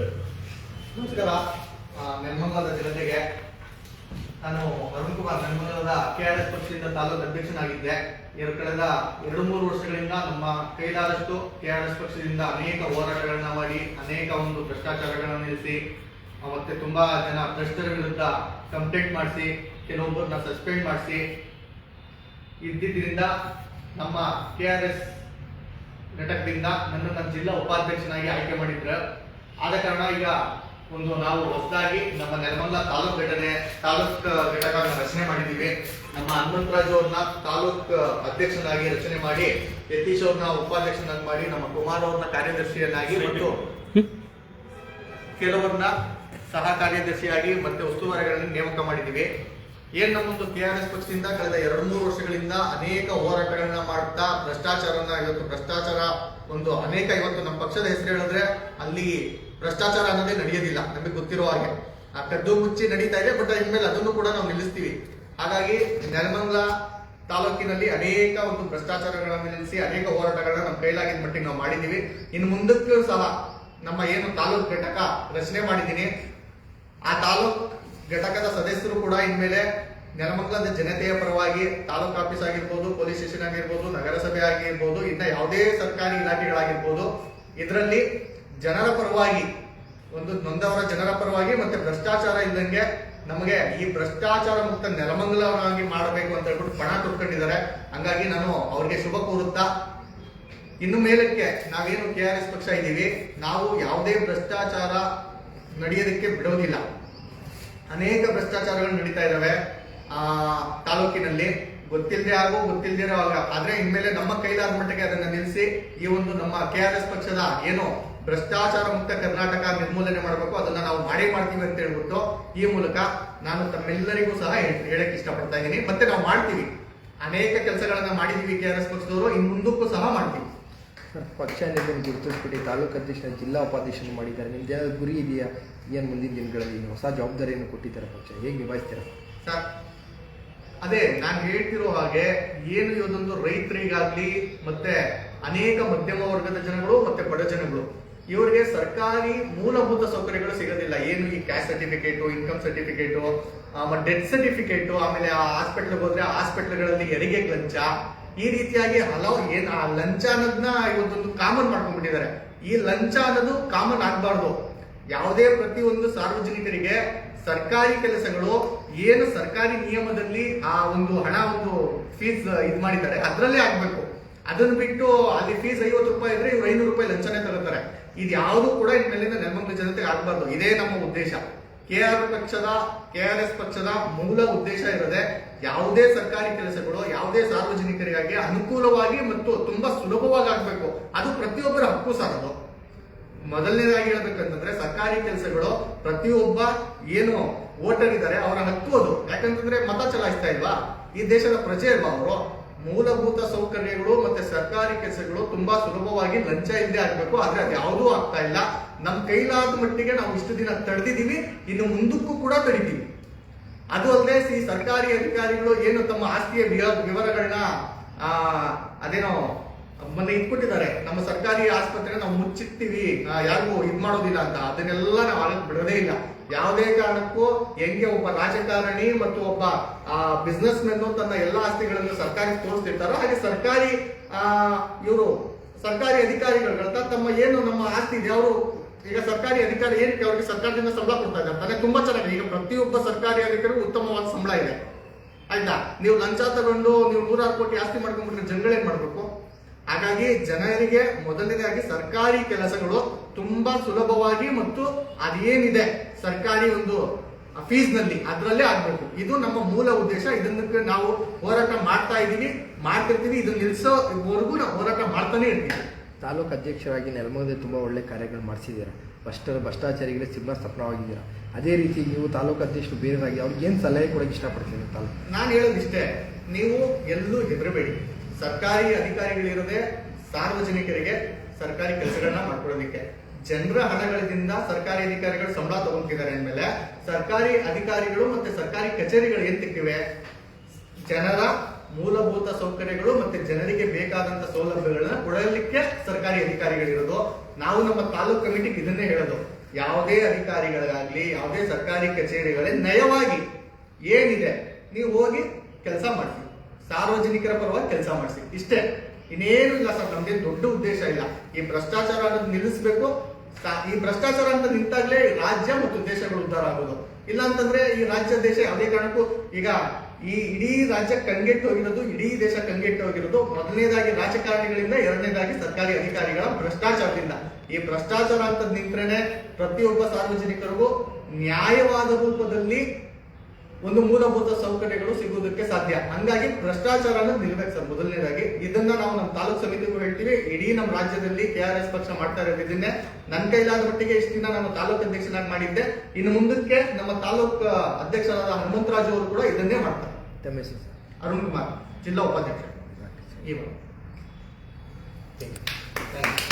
ನಮಸ್ಕಾರ ನೆಮ್ಮಂಗಲದ ಜನತೆಗೆ ನಾನು ಅರುಣ್ ಕುಮಾರ್ ನೆಮ್ಮಂಗಲದ ಕೆ ಆರ್ ಎಸ್ ಪಕ್ಷದಿಂದ ತಾಲೂಕು ಅಧ್ಯಕ್ಷನಾಗಿದ್ದೆ. ಎರಡು ಕಳೆದ ಎರಡು ಮೂರು ವರ್ಷಗಳಿಂದ ನಮ್ಮ ಕೈಲಾದಷ್ಟು ಕೆ ಆರ್ ಎಸ್ ಪಕ್ಷದಿಂದ ಅನೇಕ ಹೋರಾಟಗಳನ್ನ ಮಾಡಿ, ಅನೇಕ ಒಂದು ಭ್ರಷ್ಟಾಚಾರಗಳನ್ನು ನಿಲ್ಲಿಸಿ ಮತ್ತೆ ತುಂಬಾ ಜನ ಭ್ರಷ್ಟರ ವಿರುದ್ಧ ಕಂಪ್ಲೇಂಟ್ ಮಾಡಿಸಿ, ಕೆಲವೊಬ್ಬರನ್ನ ಸಸ್ಪೆಂಡ್ ಮಾಡಿಸಿ, ಇದ್ದಿದ್ದರಿಂದ ನಮ್ಮ ಕೆ ಆರ್ ಎಸ್ ಘಟಕದಿಂದ ನನ್ನ ನನ್ನ ಜಿಲ್ಲಾ ಉಪಾಧ್ಯಕ್ಷನಾಗಿ ಆಯ್ಕೆ ಮಾಡಿದ್ರು. ಆದ ಕಾರಣ ಈಗ ಒಂದು ನಾವು ಹೊಸದಾಗಿ ನಮ್ಮ ನೆಲಮಂಗಲ ತಾಲೂಕ್ ಘಟನೆ ತಾಲೂಕ್ ಘಟಕ ರಚನೆ ಮಾಡಿದ್ದೀವಿ. ನಮ್ಮ ಹನುಮಂತರಾಜು ಅವ್ರನ್ನ ತಾಲೂಕ್ ಅಧ್ಯಕ್ಷನಾಗಿ ರಚನೆ ಮಾಡಿ ಯತೀಶ್ ಅವ್ರನ್ನ ಉಪಾಧ್ಯಕ್ಷನಾಗಿ ಮಾಡಿ ನಮ್ಮ ಕುಮಾರ್ ಅವ್ರನ್ನ ಕಾರ್ಯದರ್ಶಿಯನ್ನಾಗಿ ಮತ್ತು ಕೆಲವರನ್ನ ಸಹ ಕಾರ್ಯದರ್ಶಿಯಾಗಿ ಮತ್ತೆ ಉಸ್ತುವಾರಿಗಳನ್ನು ನೇಮಕ ಮಾಡಿದ್ದೀವಿ. ಏನ್ ನಮ್ಮೊಂದು ಕೆ ಆರ್ ಎಸ್ ಪಕ್ಷದಿಂದ ಕಳೆದ ಎರಡು ಮೂರು ವರ್ಷಗಳಿಂದ ಅನೇಕ ಹೋರಾಟಗಳನ್ನ ಮಾಡ್ತಾ ಭ್ರಷ್ಟಾಚಾರನ ಇವತ್ತು ಭ್ರಷ್ಟಾಚಾರ ಒಂದು ಅನೇಕ ಇವತ್ತು ನಮ್ಮ ಪಕ್ಷದ ಹೆಸರು ಹೇಳಿದ್ರೆ ಅಲ್ಲಿ ಭ್ರಷ್ಟಾಚಾರ ಅನ್ನೋದೇ ನಡೆಯೋದಿಲ್ಲ, ನಮಗೆ ಗೊತ್ತಿರೋ ಹಾಗೆ. ಆ ಕದ್ದು ಮುಚ್ಚಿ ನಡೀತಾ ಇದೆ ಬಟ್ ಇನ್ಮೇಲೆ ಅದನ್ನು ಕೂಡ ನಾವು ನಿಲ್ಲಿಸ್ತೀವಿ. ಹಾಗಾಗಿ ನೆಲಮಂಗಲ ತಾಲೂಕಿನಲ್ಲಿ ಅನೇಕ ಒಂದು ಭ್ರಷ್ಟಾಚಾರಗಳನ್ನು ನಿಲ್ಲಿಸಿ ಅನೇಕ ಹೋರಾಟಗಳನ್ನ ನಮ್ಮ ಕೈಲಾಗಿದ್ದ ಮಟ್ಟಿಗೆ ನಾವು ಮಾಡಿದ್ದೀವಿ. ಇನ್ನು ಮುಂದಕ್ಕೂ ಸಹ ನಮ್ಮ ಏನು ತಾಲೂಕು ಘಟಕ ರಚನೆ ಮಾಡಿದ್ದೀನಿ. ಆ ತಾಲೂಕ್ ಘಟಕದ ಸದಸ್ಯರು ಕೂಡ ಇನ್ಮೇಲೆ ನೆಲಮಂಗಲದ ಜನತೆಯ ಪರವಾಗಿ ತಾಲೂಕ್ ಆಫೀಸ್ ಆಗಿರ್ಬೋದು, ಪೊಲೀಸ್ ಸ್ಟೇಷನ್ ಆಗಿರ್ಬೋದು, ನಗರಸಭೆ ಆಗಿರ್ಬೋದು, ಇನ್ನ ಯಾವುದೇ ಸರ್ಕಾರಿ ಇಲಾಖೆಗಳಾಗಿರ್ಬೋದು, ಇದರಲ್ಲಿ ಜನರ ಪರವಾಗಿ, ಒಂದು ನೊಂದವರ ಜನರ ಪರವಾಗಿ ಮತ್ತೆ ಭ್ರಷ್ಟಾಚಾರ ಇದ್ದಂಗೆ ನಮಗೆ ಈ ಭ್ರಷ್ಟಾಚಾರ ಮುಕ್ತ ನೆಲಮಂಗಲವಾಗಿ ಮಾಡಬೇಕು ಅಂತ ಹೇಳ್ಬಿಟ್ಟು ಪಣ ತೊಟ್ಕೊಂಡಿದ್ದಾರೆ ಹಂಗಾಗಿ ನಾನು ಅವ್ರಿಗೆ ಶುಭ ಕೋರುತ್ತಾ, ಇನ್ನು ಮೇಲಕ್ಕೆ ನಾವೇನು ಕೆ ಆರ್ ಎಸ್ ಪಕ್ಷ ಇದ್ದೀವಿ, ನಾವು ಯಾವುದೇ ಭ್ರಷ್ಟಾಚಾರ ನಡೆಯೋದಕ್ಕೆ ಬಿಡೋದಿಲ್ಲ. ಅನೇಕ ಭ್ರಷ್ಟಾಚಾರಗಳು ನಡೀತಾ ಇದ್ದಾವೆ, ಆ, ತಾಲೂಕಿನಲ್ಲಿ. ಗೊತ್ತಿಲ್ಲದೆ ಆಗೋ ಗೊತ್ತಿಲ್ಲದೆ ಆಗ. ಆದ್ರೆ ಇನ್ಮೇಲೆ ನಮ್ಮ ಕೈಲಾದ ಮಟ್ಟಿಗೆ ಅದನ್ನ ನಿಲ್ಲಿಸಿ ಈ ಒಂದು ನಮ್ಮ ಕೆ ಆರ್ ಎಸ್ ಪಕ್ಷದ ಏನು ಭ್ರಷ್ಟಾಚಾರ ಮುಕ್ತ ಕರ್ನಾಟಕ ನಿರ್ಮೂಲನೆ ಮಾಡಬೇಕು ಅದನ್ನ ನಾವು ಮಾಡೇ ಮಾಡ್ತೀವಿ ಅಂತ ಹೇಳ್ಬಿಟ್ಟು ಈ ಮೂಲಕ ನಾನು ತಮ್ಮೆಲ್ಲರಿಗೂ ಸಹ ಹೇಳ್- ಹೇಳಕ್ ಇಷ್ಟಪಡ್ತಾ ಇದ್ದೀನಿ. ಮತ್ತೆ ನಾವು ಮಾಡ್ತೀವಿ. ಅನೇಕ ಕೆಲಸಗಳನ್ನ ಮಾಡಿದೀವಿ ಕೆ ಆರ್ ಎಸ್ ಪಕ್ಷದವರು ಇನ್ ಮುಂದಕ್ಕೂ ಸಹ ಮಾಡ್ತೀವಿ. ಪಕ್ಷ ನಿಮ್ಮನ್ನು ಗುರುತಿಸ್ಬಿಟ್ಟು ತಾಲೂಕು ಅಧ್ಯಕ್ಷ ಜಿಲ್ಲಾ ಉಪಾಧ್ಯಕ್ಷರು ಮಾಡಿದ್ದಾರೆ. ನಿಮ್ದು ಯಾವ್ದು ಗುರಿ ಇದೆಯಾ? ಏನು ಮುಂದಿನ ದಿನಗಳಲ್ಲಿ ಹೊಸ ಜವಾಬ್ದಾರಿಯನ್ನು ಕೊಟ್ಟಿದ್ದಾರೆ ಪಕ್ಷ? ಹೇಗೆ ನಿಭಾಯಿಸ್ತೀರಾ? ಸರ್ ಅದೇ ನಾನು ಹೇಳ್ತಿರೋ ಹಾಗೆ ಏನು ಇವತ್ತೊಂದು ರೈತರಿಗಾಗ್ಲಿ ಮತ್ತೆ ಅನೇಕ ಮಧ್ಯಮ ವರ್ಗದ ಜನಗಳು ಮತ್ತೆ ಬಡ ಜನಗಳು ಇವರಿಗೆ ಸರ್ಕಾರಿ ಮೂಲಭೂತ ಸೌಕರ್ಯಗಳು ಸಿಗೋದಿಲ್ಲ. ಏನು ಈ ಕ್ಯಾಶ್ ಸರ್ಟಿಫಿಕೇಟು ಇನ್ಕಮ್ ಸರ್ಟಿಫಿಕೇಟು ಆಮೇಲೆ ಡೆತ್ ಸರ್ಟಿಫಿಕೇಟು ಆಮೇಲೆ ಆ ಹಾಸ್ಪಿಟ್ಲ್ಗೆ ಹೋದ್ರೆ ಹಾಸ್ಪಿಟ್ಲ್ಗಳಲ್ಲಿ ಹೆರಿಗೆ ಲಂಚ. ಈ ರೀತಿಯಾಗಿ ಹಲವು ಏನ್, ಆ ಲಂಚ ಅನ್ನೋದನ್ನ ಇವತ್ತೊಂದು ಕಾಮನ್ ಮಾಡ್ಕೊಂಡ್ಬಿಟ್ಟಿದ್ದಾರೆ. ಈ ಲಂಚ ಅನ್ನೋದು ಕಾಮನ್ ಆಗ್ಬಾರ್ದು. ಯಾವುದೇ ಪ್ರತಿಯೊಂದು ಸಾರ್ವಜನಿಕರಿಗೆ ಸರ್ಕಾರಿ ಕೆಲಸಗಳು ಏನು ಸರ್ಕಾರಿ ನಿಯಮದಲ್ಲಿ ಆ ಒಂದು ಹಣ, ಒಂದು ಫೀಸ್ ಇದು ಮಾಡಿದ್ದಾರೆ, ಅದರಲ್ಲೇ ಆಗ್ಬೇಕು. ಅದನ್ನ ಬಿಟ್ಟು ಅಲ್ಲಿ ಫೀಸ್ ಐವತ್ತು ರೂಪಾಯಿ ಇದ್ರೆ ಇವ್ರು ಐನೂರು ರೂಪಾಯಿ ಲಂಚನೇ ತಗೋತಾರೆ. ಇದು ಯಾವುದು ಕೂಡ ಇನ್ಮೇಲಿಂದ ನೆಲಮಂಗಲ ಜನತೆಗೆ ಆಗಬಾರ್ದು. ಇದೇ ನಮ್ಮ ಉದ್ದೇಶ. ಕೆ ಆರ್ ಪಕ್ಷದ ಕೆ ಆರ್ ಎಸ್ ಪಕ್ಷದ ಮೂಲ ಉದ್ದೇಶ ಇರೋದೆ ಯಾವುದೇ ಸರ್ಕಾರಿ ಕೆಲಸಗಳು, ಯಾವುದೇ ಸಾರ್ವಜನಿಕರಿಗಾಗಿ ಅನುಕೂಲವಾಗಿ ಮತ್ತು ತುಂಬಾ ಸುಲಭವಾಗಿ ಆಗಬೇಕು. ಅದು ಪ್ರತಿಯೊಬ್ಬರ ಹಕ್ಕು ಸಾರದು ಮೊದಲನೇದಾಗಿ ಹೇಳ್ಬೇಕಂತಂದ್ರೆ ಸರ್ಕಾರಿ ಕೆಲಸಗಳು ಪ್ರತಿಯೊಬ್ಬ ಏನು ವೋಟರ್ ಇದ್ದಾರೆ ಅವರ ಹಕ್ಕು ಅದು. ಯಾಕಂತಂದ್ರೆ ಮತ ಚಲಾಯಿಸ್ತಾ ಇಲ್ವಾ? ಈ ದೇಶದ ಪ್ರಜೆ ಅಲ್ವಾ ಅವರು? ಮೂಲಭೂತ ಸೌಕರ್ಯಗಳು ಮತ್ತೆ ಸರ್ಕಾರಿ ಕೆಲಸಗಳು ತುಂಬಾ ಸುಲಭವಾಗಿ ಲಂಚ ಇಲ್ಲದೆ ಆಗ್ಬೇಕು. ಆದ್ರೆ ಅದು ಯಾವುದೂ ಆಗ್ತಾ ಇಲ್ಲ. ನಮ್ ಕೈಲಾದ ಮಟ್ಟಿಗೆ ನಾವು ಇಷ್ಟು ದಿನ ತಡೆದಿದ್ದೀವಿ. ಇನ್ನು ಮುಂದಕ್ಕೂ ಕೂಡ ತಡಿತೀವಿ. ಅದು ಅಲ್ಲದೆ ಈ ಸರ್ಕಾರಿ ಅಧಿಕಾರಿಗಳು ಏನು ತಮ್ಮ ಆಸ್ತಿಯ ವಿವ- ವಿವರಗಳನ್ನ ಅದೇನೋ ಮೊನ್ನೆ ಇಟ್ಬಿಟ್ಟಿದ್ದಾರೆ ನಮ್ಮ ಸರ್ಕಾರಿ ಆಸ್ಪತ್ರೆ ನಾವು ಮುಚ್ಚಿರ್ತೀವಿ. ಯಾರಿಗೂ ಇದ್ ಮಾಡೋದಿಲ್ಲ ಅಂತ. ಅದನ್ನೆಲ್ಲ ನಾವು ಆಗಕ್ ಬಿಡೋದೇ ಇಲ್ಲ. ಯಾವುದೇ ಕಾರಣಕ್ಕೂ ಹೆಂಗೆ ಒಬ್ಬ ರಾಜಕಾರಣಿ ಮತ್ತು ಒಬ್ಬ ಬಿಸ್ನೆಸ್ ಮೆನ್ ತನ್ನ ಎಲ್ಲ ಆಸ್ತಿಗಳನ್ನು ಸರ್ಕಾರಿ ತೋರಿಸ್ತಿರ್ತಾರೋ ಹಾಗೆ ಸರ್ಕಾರಿ, ಆ, ಇವರು ಸರ್ಕಾರಿ ಅಧಿಕಾರಿಗಳು ತಮ್ಮ ಏನು ನಮ್ಮ ಆಸ್ತಿ ಇದೆ. ಅವರು ಈಗ ಸರ್ಕಾರಿ ಅಧಿಕಾರಿ ಏನಕ್ಕೆ ಅವ್ರಿಗೆ ಸರ್ಕಾರದಿಂದ ಸಂಬಳ ಕೊಡ್ತಾ ಇದ್ದಾರೆ? ತಾನೇ ತುಂಬಾ ಚೆನ್ನಾಗಿದೆ. ಈಗ ಪ್ರತಿಯೊಬ್ಬ ಸರ್ಕಾರಿ ಅಧಿಕಾರಿಗೂ ಉತ್ತಮವಾದ ಸಂಬಳ ಇದೆ. ಆಯ್ತಾ? ನೀವು ಲಂಚ ತಗೊಂಡು ನೀವು ನೂರಾರು ಕೋಟಿ ಆಸ್ತಿ ಮಾಡ್ಕೊಂಡ್ಬಿಟ್ರೆ ಜನಗಳೇನ್ ಮಾಡ್ಬೇಕು? ಹಾಗಾಗಿ ಜನರಿಗೆ ಮೊದಲನೇದಾಗಿ ಸರ್ಕಾರಿ ಕೆಲಸಗಳು ತುಂಬಾ ಸುಲಭವಾಗಿ ಮತ್ತು ಅದೇನಿದೆ ಸರ್ಕಾರಿ ಒಂದು ಫೀಸ್ನಲ್ಲಿ ಅದರಲ್ಲೇ ಆಗ್ಬೇಕು. ಇದು ನಮ್ಮ ಮೂಲ ಉದ್ದೇಶ. ಇದನ್ನ ನಾವು ಹೋರಾಟ ಮಾಡ್ತಾ ಇದ್ದೀವಿ. ಮಾಡ್ತಿರ್ತೀವಿ. ಇದನ್ನ ನಿಲ್ಸೋವರೆಗೂ ನಾವು ಹೋರಾಟ ಮಾಡ್ತಾನೆ ಇರ್ತೀವಿ. ತಾಲೂಕು ಅಧ್ಯಕ್ಷರಾಗಿ ನೆಲಮಂಗಲದಲ್ಲಿ ತುಂಬ ಒಳ್ಳೆ ಕಾರ್ಯಗಳು ಮಾಡಿಸಿದ್ದೀರಾ? ಭ್ರಷ್ಟರ ಭ್ರಷ್ಟಾಚಾರಿಗಳ ಸಿಂಹ ಸ್ಥಾಪನವಾಗಿದ್ದೀರಾ ಅದೇ ರೀತಿ ನೀವು ತಾಲೂಕು ಅಧ್ಯಕ್ಷರು ಬೇರೆಯಾಗಿ ಅವ್ರಿಗೆ ಏನು ಸಲಹೆ ಕೊಡೋಕೆ ಇಷ್ಟಪಡ್ತೀನಿ ತಾಲೂಕು? ನಾನು ಹೇಳೋದಿಷ್ಟೇ. ನೀವು ಎಲ್ಲೂ ಹೆದರಬೇಡಿ. ಸರ್ಕಾರಿ ಅಧಿಕಾರಿಗಳಿರದೆ ಸಾರ್ವಜನಿಕರಿಗೆ ಸರ್ಕಾರಿ ಕೆಲಸಗಳನ್ನ ಮಾಡ್ಕೊಳ್ಳೋದಿಕ್ಕೆ. ಜನರ ಹಣಗಳಿಂದ ಸರ್ಕಾರಿ ಅಧಿಕಾರಿಗಳು ಸಂಬಳ ತಗೊಂತಿದ್ದಾರೆ ಅಂದಮೇಲೆ ಸರ್ಕಾರಿ ಅಧಿಕಾರಿಗಳು ಮತ್ತೆ ಸರ್ಕಾರಿ ಕಚೇರಿಗಳು ಏನ್ ತಿಕ್ಕಿವೆ ಜನರ ಮೂಲಭೂತ ಸೌಕರ್ಯಗಳು ಮತ್ತೆ ಜನರಿಗೆ ಬೇಕಾದಂತ ಸೌಲಭ್ಯಗಳನ್ನ ಕೊಡಲಿಕ್ಕೆ ಸರ್ಕಾರಿ ಅಧಿಕಾರಿಗಳಿರೋದು. ನಾವು ನಮ್ಮ ತಾಲೂಕು ಕಮಿಟಿಗೆ ಇದನ್ನೇ ಹೇಳೋದು. ಯಾವುದೇ ಅಧಿಕಾರಿಗಳಿಗಾಗ್ಲಿ, ಯಾವುದೇ ಸರ್ಕಾರಿ ಕಚೇರಿಗಳೇ ನಯವಾಗಿ ಏನಿದೆ, ನೀವು ಹೋಗಿ ಕೆಲಸ ಮಾಡಿಸಿ. ಸಾರ್ವಜನಿಕರ ಪರವಾಗಿ ಕೆಲಸ ಮಾಡಿಸಿ. ಇಷ್ಟೇ. ಇನ್ನೇನು ಇಲ್ಲ ಸರ್, ನಮ್ದೇನು ದೊಡ್ಡ ಉದ್ದೇಶ ಇಲ್ಲ. ಈ ಭ್ರಷ್ಟಾಚಾರ ಅನ್ನೋದು ನಿಲ್ಲಿಸಬೇಕು. ಈ ಭ್ರಷ್ಟಾಚಾರ ಅಂತ ನಿಂತಾಗ್ಲೇ ರಾಜ್ಯ ಮತ್ತು ದೇಶಗಳು ಉದ್ಧಾರ ಆಗೋದು. ಇಲ್ಲ ಅಂತಂದ್ರೆ ಈ ರಾಜ್ಯ ದೇಶ ಯಾವುದೇ ಕಾರಣಕ್ಕೂ ಈಗ ಈ ಇಡೀ ರಾಜ್ಯ ಕಂಗೆಟ್ಟು ಹೋಗಿರೋದು, ಇಡೀ ದೇಶ ಕಂಗೆಟ್ಟು ಹೋಗಿರೋದು ಮೊದಲನೇದಾಗಿ ರಾಜಕಾರಣಿಗಳಿಂದ, ಎರಡನೇದಾಗಿ ಸರ್ಕಾರಿ ಅಧಿಕಾರಿಗಳ ಭ್ರಷ್ಟಾಚಾರದಿಂದ. ಈ ಭ್ರಷ್ಟಾಚಾರ ಅಂತ ನಿಂತ್ರೇನೆ ಪ್ರತಿಯೊಬ್ಬ ಸಾರ್ವಜನಿಕರಿಗೂ ನ್ಯಾಯವಾದ ರೂಪದಲ್ಲಿ ಒಂದು ಮೂಲಭೂತ ಸೌಕರ್ಯಗಳು ಸಿಗುವುದಕ್ಕೆ ಸಾಧ್ಯ. ಹಂಗಾಗಿ ಭ್ರಷ್ಟಾಚಾರ ನಿಲ್ಬೇಕು ಸರ್ ಮೊದಲನೇದಾಗಿ ಇದನ್ನ ನಾವು ನಮ್ಮ ತಾಲೂಕ್ ಸಮಿತಿಗೂ ಹೇಳ್ತೀವಿ. ಇಡೀ ನಮ್ಮ ರಾಜ್ಯದಲ್ಲಿ ಕೆ ಆರ್ ಎಸ್ ಪಕ್ಷ ಮಾಡ್ತಾ ಇರೋದ್ರಿಂದ ನನ್ನ ಕೈಲಾದ ಮಟ್ಟಿಗೆ ಇಷ್ಟು ದಿನ ನಮ್ಮ ತಾಲೂಕ್ ಅಧ್ಯಕ್ಷನಾಗಿ ಮಾಡಿದ್ದೆ. ಇನ್ನು ಮುಂದಕ್ಕೆ ನಮ್ಮ ತಾಲೂಕ್ ಅಧ್ಯಕ್ಷರಾದ ಹನುಮಂತರಾಜು ಅವರು ಕೂಡ ಇದನ್ನೇ ಮಾಡ್ತಾರೆ. ಅರುಣ್ ಕುಮಾರ್ ಜಿಲ್ಲಾ ಉಪಾಧ್ಯಕ್ಷ. ಇವರು ಥ್ಯಾಂಕ್ ಯು